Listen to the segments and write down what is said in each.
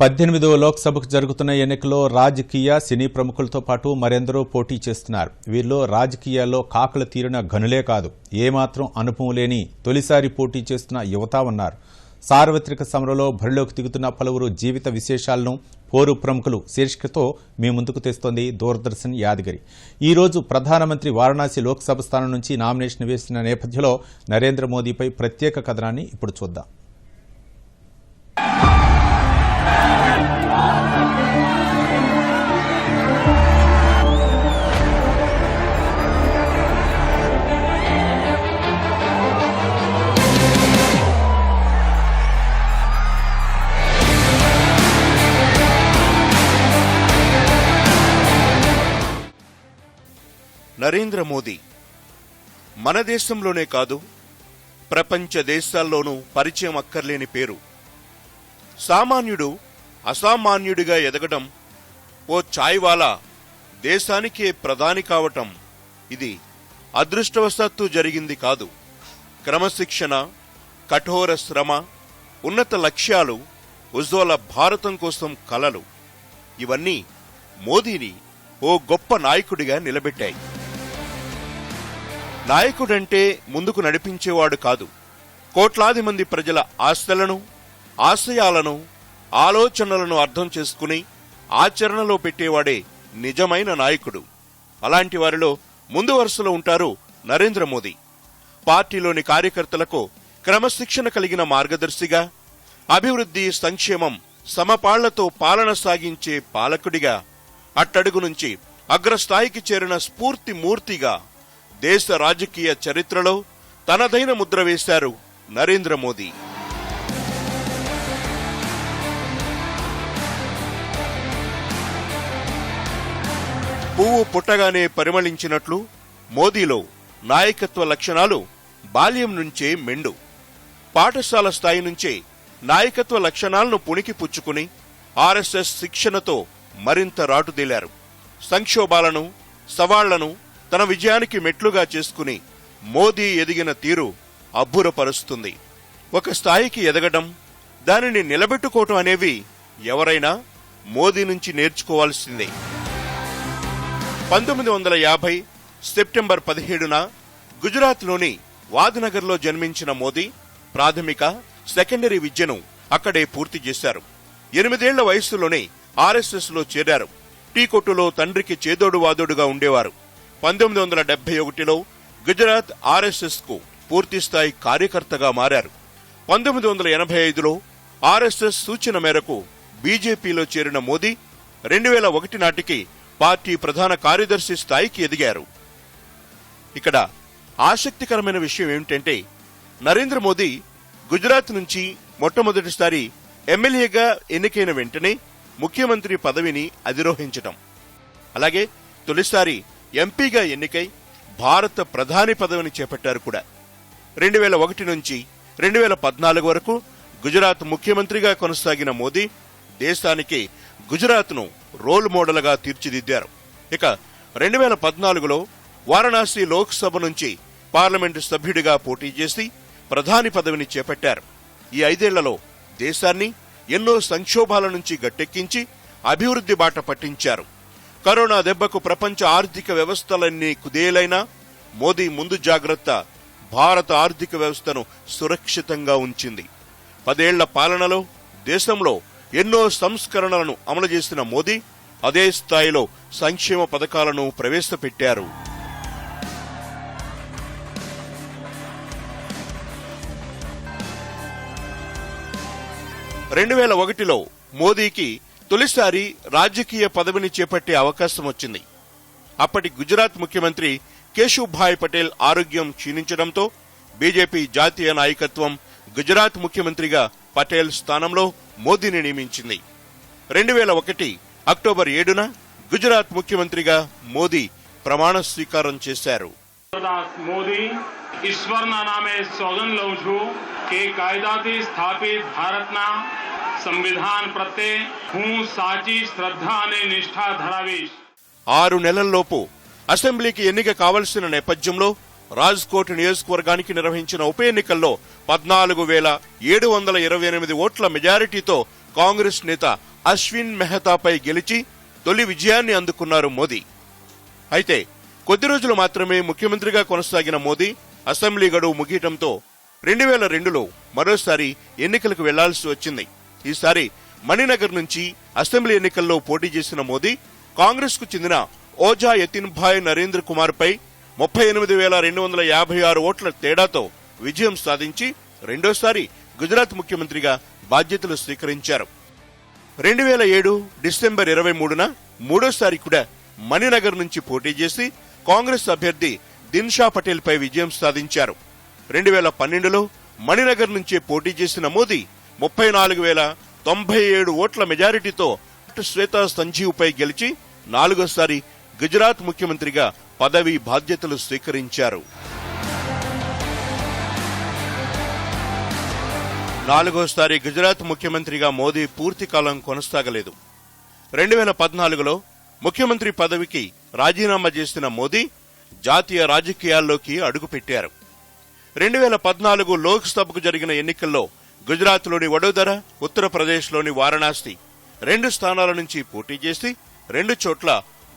పద్దెనిమిదవ లోక్సభకు జరుగుతున్న ఎన్నికల్లో రాజకీయ సినీ ప్రముఖులతో పాటు మరెందరో పోటీ చేస్తున్నారు. వీరిలో రాజకీయాల్లో కాకలు తీరిన గనులే కాదు ఏమాత్రం అనుభవం లేని తొలిసారి పోటీ చేస్తున్న యువత ఉన్నారు. సార్వత్రిక సమరంలో బరిలోకి దిగుతున్న పలువురు జీవిత విశేషాలను పోరు ప్రముఖులు శీర్షికతో మీ ముందుకు తెస్తోంది దూరదర్శన్ యాదగిరి. ఈరోజు ప్రధానమంత్రి వారణాసి లోక్సభ స్థానం నుంచి నామినేషన్ వేసిన నేపథ్యంలో నరేంద్ర మోదీపై ప్రత్యేక కథనాన్ని ఇప్పుడు చూద్దాం. నరేంద్ర మోదీ మన దేశంలోనే కాదు ప్రపంచ దేశాల్లోనూ పరిచయం అక్కర్లేని పేరు. సామాన్యుడు అసామాన్యుడిగా ఎదగడం ఓ ఛాయ్వాలా దేశానికే ప్రధాని కావటం ఇది అదృష్టవశాత్తు జరిగింది కాదు. క్రమశిక్షణ కఠోర శ్రమ ఉన్నత లక్ష్యాలు ఉజ్వల భారతం కోసం కలలు. ఇవన్నీ మోదీని ఓ గొప్ప నాయకుడిగా నిలబెట్టాయి. నాయకుడంటే ముందుకు నడిపించేవాడు కాదు. కోట్లాది మంది ప్రజల ఆస్తులను ఆశయాలను ఆలోచనలను అర్థం చేసుకుని ఆచరణలో పెట్టేవాడే నిజమైన నాయకుడు. అలాంటి వారిలో ముందు వరుసలో ఉంటారు నరేంద్ర మోదీ. పార్టీలోని కార్యకర్తలకు క్రమశిక్షణ కలిగిన మార్గదర్శిగా అభివృద్ధి సంక్షేమం సమపాళ్ళతో పాలన సాగించే పాలకుడిగా అట్టడుగు నుంచి అగ్రస్థాయికి చేరిన స్ఫూర్తి మూర్తిగా దేశ రాజకీయ చరిత్రలో తనదైన ముద్ర వేశారు నరేంద్ర మోదీ. పువ్వు పుట్టగానే పరిమళించినట్లు మోదీలో నాయకత్వ లక్షణాలు బాల్యం నుంచే మెండు. పాఠశాల స్థాయి నుంచే నాయకత్వ లక్షణాలను పుణికి పుచ్చుకుని ఆర్ఎస్ఎస్ శిక్షణతో మరింత రాటుదేలారు. సంక్షోభాలను సవాళ్ళను తన విజయానికి మెట్లుగా చేసుకుని మోదీ ఎదిగిన తీరు అబ్బురపరుస్తుంది. ఒక స్థాయికి ఎదగడం దానిని నిలబెట్టుకోవటం అనేవి ఎవరైనా మోదీ నుంచి నేర్చుకోవాల్సిందే. పంతొమ్మిది వందల యాభై సెప్టెంబర్ పదిహేడున గుజరాత్లోని వాద్నగర్లో జన్మించిన మోదీ ప్రాథమిక సెకండరీ విద్యను అక్కడే పూర్తి చేశారు. ఎనిమిదేళ్ళ వయస్సులోనే ఆర్ఎస్ఎస్లో చేరారు. టీ కొట్టులో తండ్రికి చేదోడు వాదోడుగా ఉండేవారు. పంతొమ్మిది వందల డెబ్బై ఒకటిలో గుజరాత్ ఆర్ఎస్ఎస్కు పూర్తిస్థాయి కార్యకర్తగా మారారు. పంతొమ్మిది వందల ఎనభై ఐదులో ఆర్ఎస్ఎస్ సూచన మేరకు బీజేపీలో చేరిన మోదీ రెండు వేల ఒకటి నాటికి పార్టీ ప్రధాన కార్యదర్శి స్థాయికి ఎదిగారు. ఇక్కడ ఆసక్తికరమైన విషయం ఏమిటంటే నరేంద్ర మోదీ గుజరాత్ నుంచి మొట్టమొదటిసారి ఎమ్మెల్యేగా ఎన్నికైన వెంటనే ముఖ్యమంత్రి పదవిని అధిరోహించటం. అలాగే తొలిసారి ఎంపీగా ఎన్నికై భారత ప్రధాని పదవిని చేపట్టారు కూడా. రెండు వేల ఒకటి నుంచి రెండు వేల పద్నాలుగు వరకు గుజరాత్ ముఖ్యమంత్రిగా కొనసాగిన మోదీ దేశానికి గుజరాత్ను రోల్ మోడల్గా తీర్చిదిద్దారు. ఇక రెండు వేల పద్నాలుగులో వారణాసి లోక్సభ నుంచి పార్లమెంటు సభ్యుడిగా పోటీ చేసి ప్రధాని పదవిని చేపట్టారు. ఈ ఐదేళ్ళలో దేశాన్ని ఎన్నో సంక్షోభాల నుంచి గట్టెక్కించి అభివృద్ధి బాట పట్టించారు. కరోనా దెబ్బకు ప్రపంచ ఆర్థిక వ్యవస్థలన్నీ కుదేలైనా మోదీ ముందు జాగ్రత్త భారత ఆర్థిక వ్యవస్థను సురక్షితంగా ఉంచింది. పదేళ్ళ పాలనలో దేశంలో ఎన్నో సంస్కరణలను అమలు చేసిన మోదీ అదే స్థాయిలో సంక్షేమ పథకాలను ప్రవేశపెట్టారు. రెండు వేల ఒకటిలో మోదీకి తొలిసారి రాజకీయ పదవిని చేపట్టే అవకాశం వచ్చింది అప్పటి గుజరాత్ ముఖ్యమంత్రి కేశుభాయ్ పటేల్ ఆరోగ్యం క్షీణించడంతో బీజేపీ జాతీయ నాయకత్వం గుజరాత్ ముఖ్యమంత్రిగా పటేల్ స్థానంలో మోదీని నియమించింది రెండు వేల ఒకటి అక్టోబర్ ఏడున గుజరాత్ ముఖ్యమంత్రిగా మోదీ ప్రమాణ స్వీకారం చేశారు દાસ મોદી ઈશ્વરના નામે સોગંદ લઉં છું કે કાયદાથી સ્થાપિત ભારતના સંવિધાન પ્રત્યે હું સાચી શ્રદ્ધા અને નિષ્ઠા ધરાવીશ ఆరు నెలల్లోపు అసెంబ్లీకి ఎన్నిక కావలసిన నేపథ్యంలో రాజ్కోట్ నియోజకవర్గానికి నిర్వహించిన ఉప ఎన్నికల్లో పద్నాలుగు వేల ఏడు వందల ఇరవై ఎనిమిది ఓట్ల మెజారిటీతో కాంగ్రెస్ నేత అశ్విన్ మెహతాపై గెలిచి తొలి విజయాన్ని అందుకున్నారు మోదీ అయితే కొద్ది రోజులు మాత్రమే ముఖ్యమంత్రిగా కొనసాగిన మోదీ అసెంబ్లీ గడువు ముగియటంతో రెండు వేల రెండులో మరోసారి ఎన్నికలకు వెళ్లాల్సి వచ్చింది ఈసారి మణినగర్ నుంచి అసెంబ్లీ ఎన్నికల్లో పోటీ చేసిన మోదీ కాంగ్రెస్కు చెందిన ఓజా యతిన్ భాయ్ నరేంద్ర కుమార్ పై ముప్పై ఎనిమిది వేల రెండు వందల యాభై ఆరు ఓట్ల తేడాతో విజయం సాధించి రెండోసారి గుజరాత్ ముఖ్యమంత్రిగా బాధ్యతలు స్వీకరించారు. రెండు వేల ఏడు డిసెంబర్ ఇరవై మూడున మూడోసారి కూడా మణినగర్ నుంచి పోటీ చేసి కాంగ్రెస్ అభ్యర్థి దిన్షా పటేల్ పై విజయం సాధించారు. రెండు వేల పన్నెండులో మణినగర్ నుంచే పోటీ చేసిన మోదీ ముప్పై నాలుగు వేల తొంభై ఏడు ఓట్ల మెజారిటీతో శ్వేతా సంజీవ్ పై గెలిచి నాలుగోసారి గుజరాత్ ముఖ్యమంత్రిగా పదవి బాధ్యతలు స్వీకరించారు. నాలుగోసారి గుజరాత్ ముఖ్యమంత్రిగా మోదీ పూర్తి కాలం కొనసాగలేదు. రెండు వేల పద్నాలుగులో ముఖ్యమంత్రి పదవికి రాజీనామా చేసిన మోదీ జాతీయ రాజకీయాల్లోకి అడుగుపెట్టారు. రెండు వేల పద్నాలుగు లోక్సభకు జరిగిన ఎన్నికల్లో గుజరాత్లోని వడోదర ఉత్తరప్రదేశ్లోని వారణాసి రెండు స్థానాల నుంచి పోటీ చేసి రెండు చోట్ల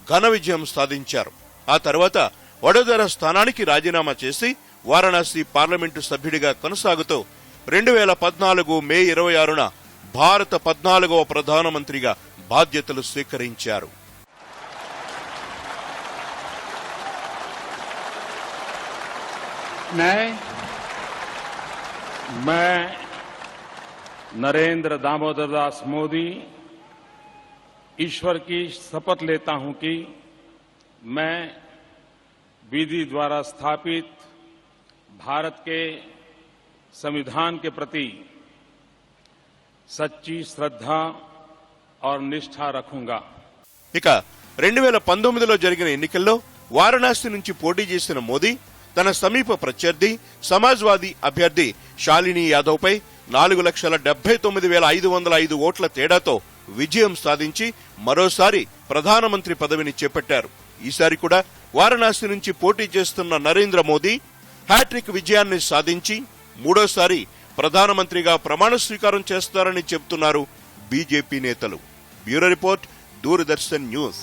ఘన విజయం సాధించారు. ఆ తర్వాత వడోదర స్థానానికి రాజీనామా చేసి వారణాసి పార్లమెంటు సభ్యుడిగా కొనసాగుతూ రెండు వేల పద్నాలుగు మే ఇరవై ఆరున భారత పద్నాలుగవ ప్రధానమంత్రిగా బాధ్యతలు స్వీకరించారు. मैं मैं नरेंद्र दामोदर दास मोदी ईश्वर की शपथ लेता हूं कि मैं विधि द्वारा स्थापित भारत के संविधान के प्रति सच्ची श्रद्धा और निष्ठा रखूंगा ఇక రెండు వేల పంతొమ్మిదిలో జరిగిన ఎన్నికల్లో వారణాసి నుంచి పోటీ చేసిన మోదీ తన సమీప ప్రత్యర్థి సమాజ్వాదీ అభ్యర్థి శాలిని యాదవ్ పై నాలుగు లక్షల డెబ్బై తొమ్మిది వేల ఐదు వందల ఐదు ఓట్ల తేడాతో విజయం సాధించి మరోసారి ప్రధానమంత్రి పదవిని చేపట్టారు. ఈసారి కూడా వారణాసి నుంచి పోటీ చేస్తున్న నరేంద్ర మోదీ హ్యాట్రిక్ విజయాన్ని సాధించి మూడోసారి ప్రధానమంత్రిగా ప్రమాణ స్వీకారం చేస్తారని చెబుతున్నారు బీజేపీ నేతలు. Bureau report Doordarshan news.